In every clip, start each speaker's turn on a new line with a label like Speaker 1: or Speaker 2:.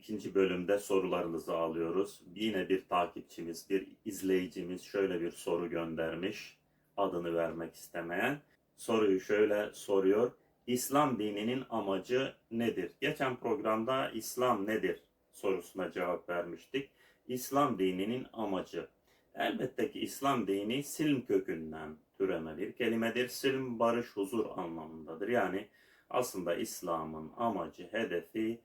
Speaker 1: ikinci bölümde sorularınızı alıyoruz. Yine bir takipçimiz, bir izleyicimiz şöyle bir soru göndermiş. Adını vermek istemeyen. Soruyu şöyle soruyor. İslam dininin amacı nedir? Geçen programda İslam nedir sorusuna cevap vermiştik. İslam dininin amacı. Elbette ki İslam dini silm kökünden türeme bir kelimedir. Silm barış, huzur anlamındadır. Yani aslında İslam'ın amacı, hedefi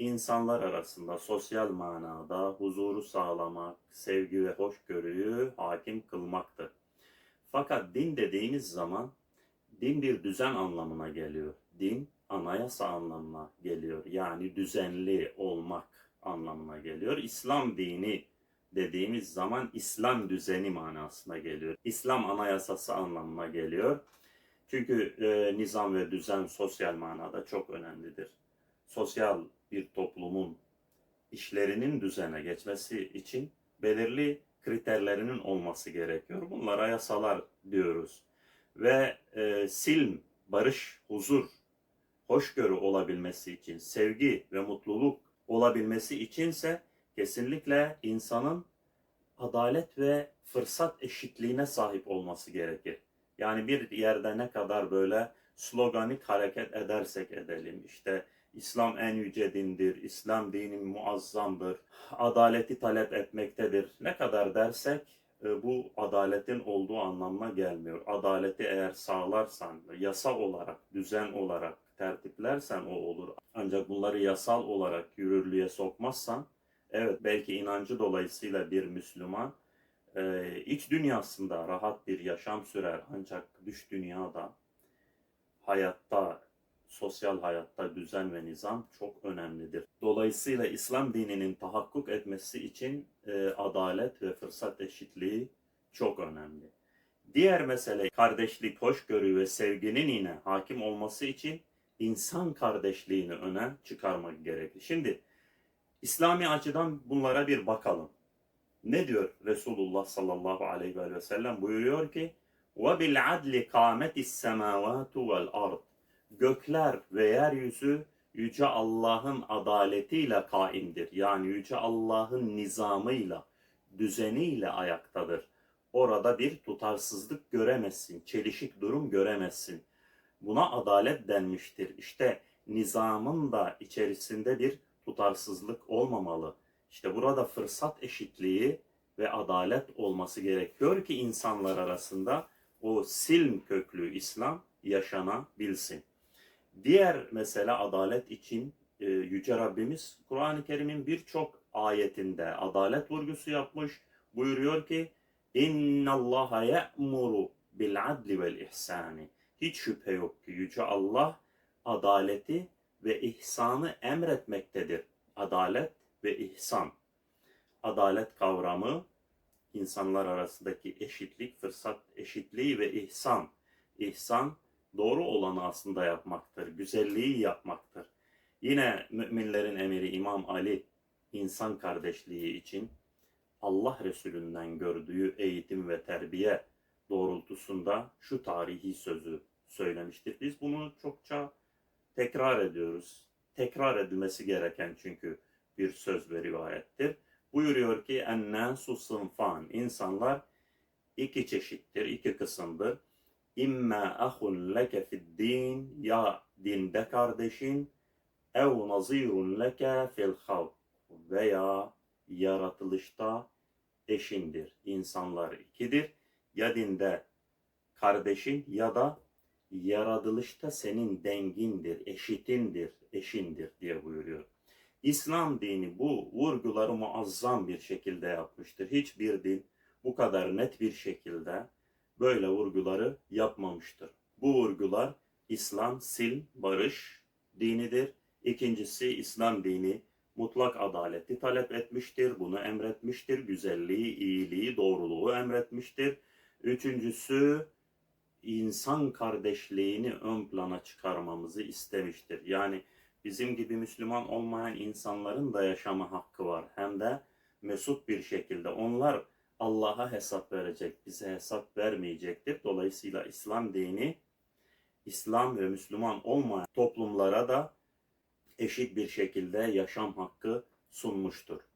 Speaker 1: insanlar arasında sosyal manada huzuru sağlamak, sevgi ve hoşgörüyü hakim kılmaktır. Fakat din dediğimiz zaman din bir düzen anlamına geliyor. Din anayasa anlamına geliyor. Yani düzenli olmak anlamına geliyor. İslam dini dediğimiz zaman İslam düzeni manasına geliyor. İslam anayasası anlamına geliyor. Çünkü e, nizam ve düzen sosyal manada çok önemlidir. Sosyal bir toplumun işlerinin düzene geçmesi için belirli kriterlerinin olması gerekiyor. Bunlara yasalar diyoruz. Ve e, silm, barış, huzur, hoşgörü olabilmesi için, sevgi ve mutluluk olabilmesi içinse kesinlikle insanın adalet ve fırsat eşitliğine sahip olması gerekir. Yani bir yerde ne kadar böyle sloganik hareket edersek edelim, işte İslam en yüce dindir, İslam dini muazzamdır, adaleti talep etmektedir. Ne kadar dersek e, bu adaletin olduğu anlamına gelmiyor. Adaleti eğer sağlarsan, yasa olarak, düzen olarak tertiplersen o olur. Ancak bunları yasal olarak yürürlüğe sokmazsan, evet belki inancı dolayısıyla bir Müslüman e, iç dünyasında rahat bir yaşam sürer ancak dış dünyada hayatta sosyal hayatta düzen ve nizam çok önemlidir. Dolayısıyla İslam dininin tahakkuk etmesi için e, adalet ve fırsat eşitliği çok önemli. Diğer mesele kardeşlik, hoşgörü ve sevginin yine hakim olması için insan kardeşliğini öne çıkarmak gerekir. Şimdi İslami açıdan bunlara bir bakalım. Ne diyor Resulullah sallallahu aleyhi ve sellem buyuruyor ki ve bil adli kâmetis semâvâtu vel ard. Gökler ve yeryüzü Yüce Allah'ın adaletiyle kaimdir. Yani Yüce Allah'ın nizamıyla, düzeniyle ayaktadır. Orada bir tutarsızlık göremezsin, çelişik durum göremezsin. Buna adalet denmiştir. İşte nizamın da içerisinde bir tutarsızlık olmamalı. İşte burada fırsat eşitliği ve adalet olması gerekiyor ki insanlar arasında o silm köklü İslam yaşanabilsin. Diğer mesele adalet için e, Yüce Rabbimiz Kur'an-ı Kerim'in birçok ayetinde adalet vurgusu yapmış. Buyuruyor ki İnna Allaha ya'muru bil adli vel ihsani. Hiç şüphe yok ki Yüce Allah adaleti ve ihsanı emretmektedir. Adalet ve ihsan. Adalet kavramı insanlar arasındaki eşitlik, fırsat eşitliği ve ihsan. İhsan doğru olanı aslında yapmaktır, güzelliği yapmaktır. Yine müminlerin emiri İmam Ali insan kardeşliği için Allah Resulünden gördüğü eğitim ve terbiye doğrultusunda şu tarihi sözü söylemiştir. Biz bunu çokça tekrar ediyoruz. Tekrar edilmesi gereken çünkü bir söz ve rivayettir. Buyuruyor ki ennâsu sınfan. İnsanlar iki çeşittir, iki kısımdır. İmma ahun leke din ya dinde kardeşin ev nazirun leke fil halk veya yaratılışta eşindir. İnsanlar ikidir. Ya dinde kardeşin ya da yaratılışta senin dengindir, eşitindir, eşindir diye buyuruyor. İslam dini bu vurguları muazzam bir şekilde yapmıştır. Hiçbir din bu kadar net bir şekilde böyle vurguları yapmamıştır. Bu vurgular İslam sil, barış dinidir. İkincisi İslam dini mutlak adaleti talep etmiştir, bunu emretmiştir, güzelliği, iyiliği, doğruluğu emretmiştir. Üçüncüsü insan kardeşliğini ön plana çıkarmamızı istemiştir. Yani bizim gibi Müslüman olmayan insanların da yaşama hakkı var. Hem de mesut bir şekilde. Onlar Allah'a hesap verecek, bize hesap vermeyecektir. Dolayısıyla İslam dini, İslam ve Müslüman olmayan toplumlara da eşit bir şekilde yaşam hakkı sunmuştur.